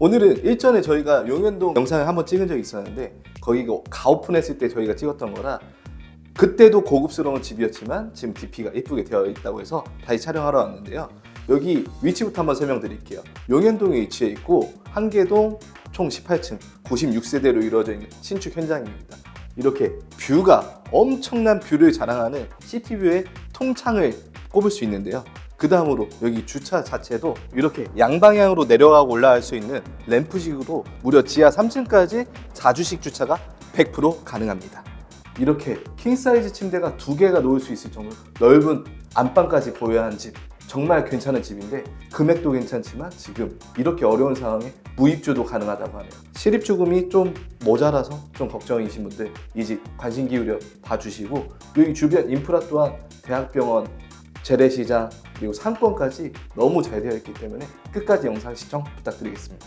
오늘은 일전에 저희가 용현동 영상을 한번 찍은 적이 있었는데 거기가 가오픈했을 때 저희가 찍었던 거라 그때도 고급스러운 집이었지만 지금 DP가 이쁘게 되어 있다고 해서 다시 촬영하러 왔는데요. 여기 위치부터 한번 설명드릴게요. 용현동에 위치해 있고 한계동 총 18층 96세대로 이루어져 있는 신축 현장입니다. 이렇게 뷰가 엄청난 뷰를 자랑하는 시티뷰의 통창을 꼽을 수 있는데요. 그 다음으로 여기 주차 자체도 이렇게 양방향으로 내려가고 올라갈 수 있는 램프식으로 무려 지하 3층까지 자주식 주차가 100% 가능합니다. 이렇게 킹사이즈 침대가 두 개가 놓을 수 있을 정도로 넓은 안방까지 보유한 집 정말 괜찮은 집인데 금액도 괜찮지만 지금 이렇게 어려운 상황에 무입주도 가능하다고 하네요 실입주금이 좀 모자라서 좀 걱정이신 분들 이 집 관심 기울여 봐주시고 여기 주변 인프라 또한 대학병원 재래시장 그리고 상권까지 너무 잘 되어 있기 때문에 끝까지 영상 시청 부탁드리겠습니다